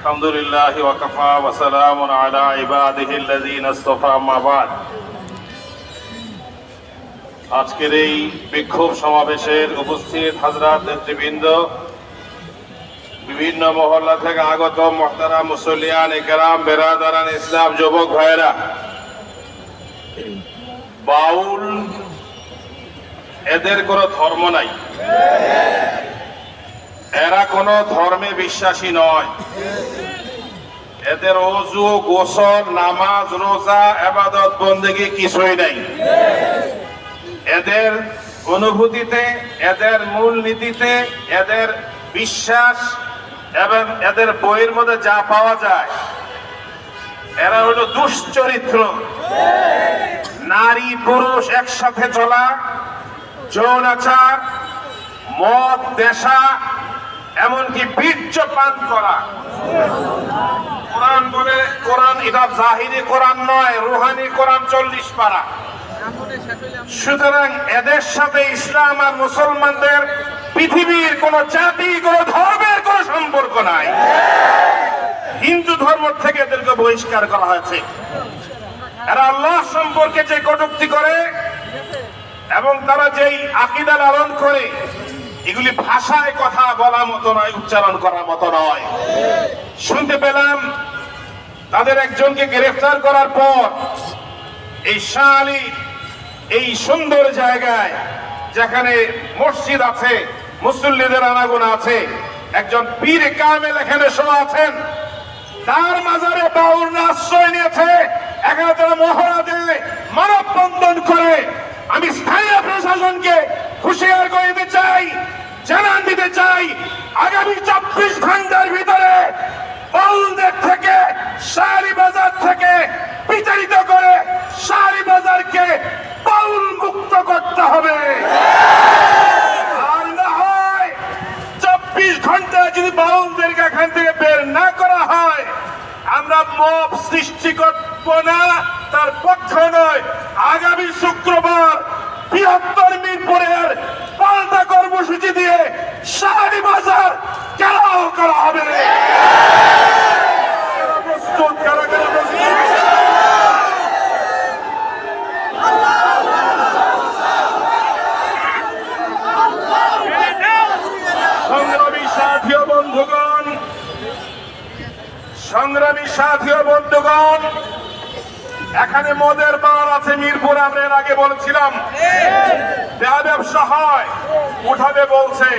الحمد لله وكفى وسلام على عباده الذين اصطفى ما بعد আজকের এই বিক্ষোভ সমাবেশের উপস্থিত হাজরাত নেতৃবৃন্দ বিভিন্ন মহল্লা থেকে আগত মহতারা মুসলিয়ান একরাম বেরাদারান ইসলাম যুবক ভাইয়েরা বাউল এদের কোনো ধর্ম নাই এরা কোনো ধর্মে বিশ্বাসী নয়। এদের অজু, গোসল, নামাজ, রোজা, আবাদত, বন্দেগী কিছুই নাই। এদের অনুভূতিতে, এদের মূল নীতিতে, এদের বিশ্বাস এবং এদের বইয়ের মধ্যে যা পাওয়া যায়, এরা হলো দুশ্চরিত্র। নারী, পুরুষ একসাথে চলা, যৌনাচার, মদ দেশা এমনকি বীর্য পান করা। কোরআন বলে, কোরআন এটা জাহিরি কোরআন নয়, রুহানি কোরআন চল্লিশ পারা। সুতরাং এদের সাথে ইসলাম আর মুসলমানদের পৃথিবীর কোন জাতি, কোন ধর্মের কোন সম্পর্ক নাই। হিন্দু ধর্ম থেকে এদেরকে বহিষ্কার করা হয়েছে। এরা আল্লাহ সম্পর্কে যে কটুক্তি করে এবং তারা যেই আকিদা লালন করে এগুলি ভাষায় কথা বলা মতো নয়, উচ্চারণ করার মতো নয়। শুনতে পেলাম তাদের একজনকে গ্রেফতার করার পর এই শাহ এই সুন্দর জায়গায়, যেখানে মসজিদ আছে, মুসল্লিদের আনাগুনা আছে, একজন পীর কামেল এখানে শোয়া আছেন, তার মাজারে বাউর আশ্রয় নিয়েছে এখানে তারা মহড়া দেয় মানববন্ধন করে আমি স্থানীয় প্রশাসনকে হুঁশিয়ার করে দিতে চাই, জানান দিতে চাই, আগামী চব্বিশ ঘণ্টার ভিতরে বাউলদের থেকে শাহরি বাজার থেকে বিতাড়িত করে শাহরি বাজারকে বাউল মুক্ত করতে হবে। আর না হয় চব্বিশ ঘণ্টা যদি বাউলদেরকে এখান থেকে বের না করা হয়, আমরা মব সৃষ্টি করব না, তার পক্ষ নয়, আগামী শুক্রবার বৃহত্তর মিরপুরের পাল্টা কর্মসূচি দিয়ে শাহরি বাজার কেরাও করা হবে। প্রস্তুত সংগ্রামী সাথী বন্ধুগণ এখানে মদের বার আছে মিরপুর, আমরা এর আগে বলেছিলাম। দেয়া ব্যবসা হয়, উঠাবে বলছে।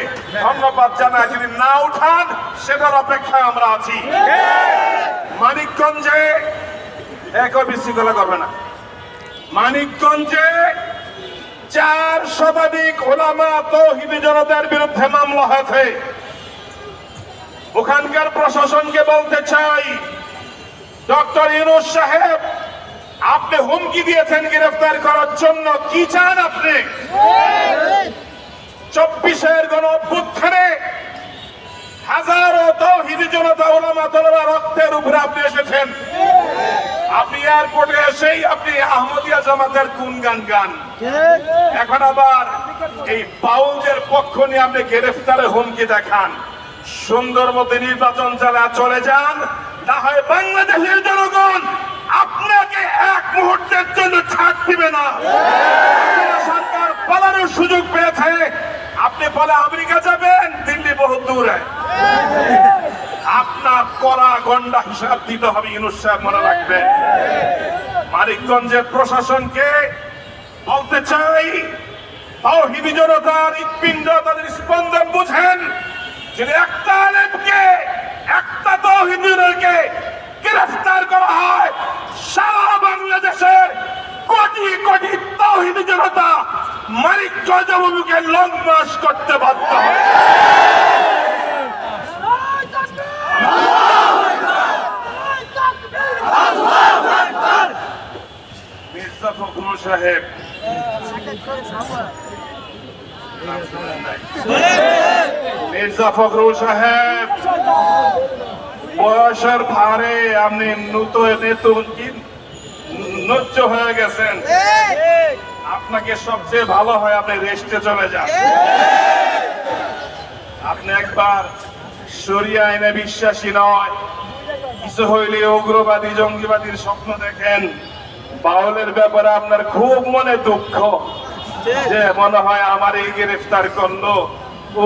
ধন্যবাদ জানাই, যদি না উঠান, সেটার অপেক্ষায় আমরা আছি। মানিকগঞ্জে এক বিশৃঙ্খলা করবে না। মানিকগঞ্জে চার শতাধিক ওলামা তৌহিদি জনতার বিরুদ্ধে মামলা হয়েছে। ওখানকার প্রশাসনকে বলতে চাই, ডক্টর ইউনুস সাহেব আপনি হুমকি দিয়েছেন গ্রেফতার করার জন্য। কি চান আপনি? চব্বিশের গণ অভ্যুত্থানে হাজারো তৌহিদি জনতা, ওলামা রক্তের উপরে আপনি এসেছেন। আপনি এয়ারপোর্টে এসেই আপনি আহমদিয়া জামাতের কোন গান গান? এখন আবার এই বাউলদের পক্ষ নিয়ে আপনি গ্রেফতারে হুমকি দেখান। সুন্দর মতো নির্বাচন চালা চলে যান, না হয় বাংলাদেশের জনগণ আপনাকে এক মুহূর্তের জন্য ছাড় দিবে না। সরকার পালানোর সুযোগ পেয়েছে। আপনি বলে আমেরিকা যাবেন, দিল্লি বহু দূরে। আপনার করা গন্ডা হিসাব দিতে হবে ইনুস সাহেব মনে রাখবেন মানিকগঞ্জের প্রশাসনকে বলতে চাই তাওহিদি জনতার হৃৎপিণ্ড তাদের স্পন্দন বুঝেন। যদি একটা আলেমকে, একটা তৌহিদকে গ্রেফতার করা হয় সারা বাংলাদেশের কোটি কোটি তৌহিদি জনতা মালিক মানিকগঞ্জ লং লংমাস করতে বাধ্য ফখরুল সাহেব। মির্জা ফখরুল সাহেব। বয়সের ভারে আপনি নতুন নতুন নচ্চ হয়ে গেছেন। আপনাকে সবচেয়ে ভালো হয় আপনি রেস্টে চলে যান। আপনি একবার সরিয়া আইনে বিশ্বাসী নয়। কিছু হইলে উগ্রবাদী, জঙ্গিবাদীর স্বপ্ন দেখেন। বাউলের ব্যাপারে আপনার খুব মনে দুঃখ। যে মনে হয় আমার এই গ্রেফতার করল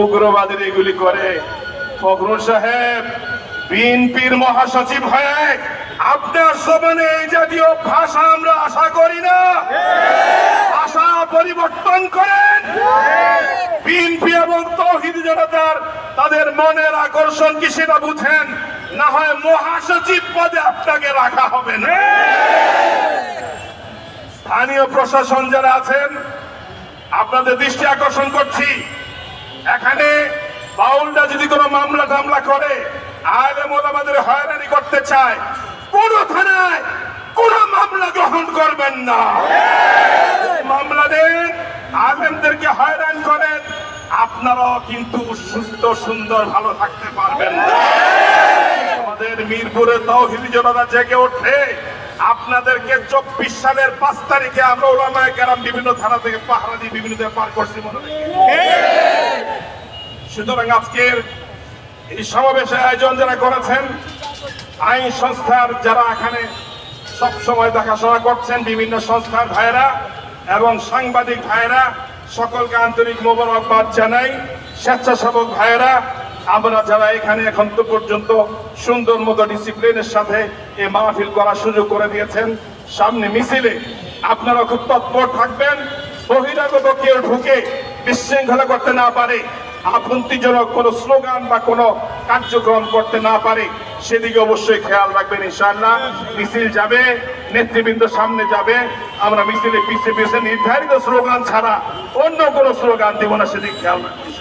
উগ্রবাদীর এগুলি করে। ফখরুল সাহেব বিএনপির মহাসচিব হয়ে আপনার সমানে এই জাতীয় ভাষা আমরা আশা করি না। ভাষা পরিবর্তন করেন। বিএনপি এবং তৌহিদ জনতার তাদের মনের আকর্ষণ কি সেটা বুঝেন? না হয় মহাসচিব পদে আপনাকে রাখা হবে না। স্থানীয় প্রশাসন যারা আছেন, আপনাদের দৃষ্টি আকর্ষণ করছি। এখানে বাউলটা যদি কোনো মামলা টামলা করে আলেম ওলামাদের হয়রানি করতে চায় কোন থানায় কোন মামলা গ্রহণ করবেন না। মামলা দেন আলেমদেরকে হয়রান করেন আপনারাও কিন্তু সুস্থ সুন্দর ভালো থাকতে পারবেন না। আমাদের মিরপুরে তৌহিদি জনতা জেগে ওঠে। আপনাদেরকে চব্বিশ সালের পাঁচ তারিখে আমরা ওলামায় গেলাম বিভিন্ন থানা থেকে পাহারা দিয়ে বিভিন্ন পার করছি মনে। সুতরাং আজকের এই সমাবেশের আয়োজন যারা করেছেন, আইন সংস্থার যারা এখানে সব সময় দেখাশোনা করছেন, বিভিন্ন সংস্থার ভাইরা এবং সাংবাদিক ভাইরা সকলকে আন্তরিক মোবারকবাদ জানাই। স্বেচ্ছাসেবক ভাইরা আমরা যারা এখানে এখন তো পর্যন্ত সুন্দর মতো ডিসিপ্লিনের সাথে এই মাহফিল করার সুযোগ করে দিয়েছেন, সামনে মিছিলে আপনারা খুব তৎপর থাকবেন বহিরাগত কেউ ঢুকে বিশৃঙ্খলা করতে না পারে। আপত্তিজনক কোনো স্লোগান বা কোনো কার্যক্রম করতে না পারে, সেদিকে অবশ্যই খেয়াল রাখবেন ইনশাআল্লাহ মিছিল যাবে, নেতৃবৃন্দ সামনে যাবে, আমরা মিছিলে পিছিয়ে পিছিয়ে নির্ধারিত স্লোগান ছাড়া অন্য কোনো স্লোগান দেব না, সেদিকে খেয়াল রাখবেন।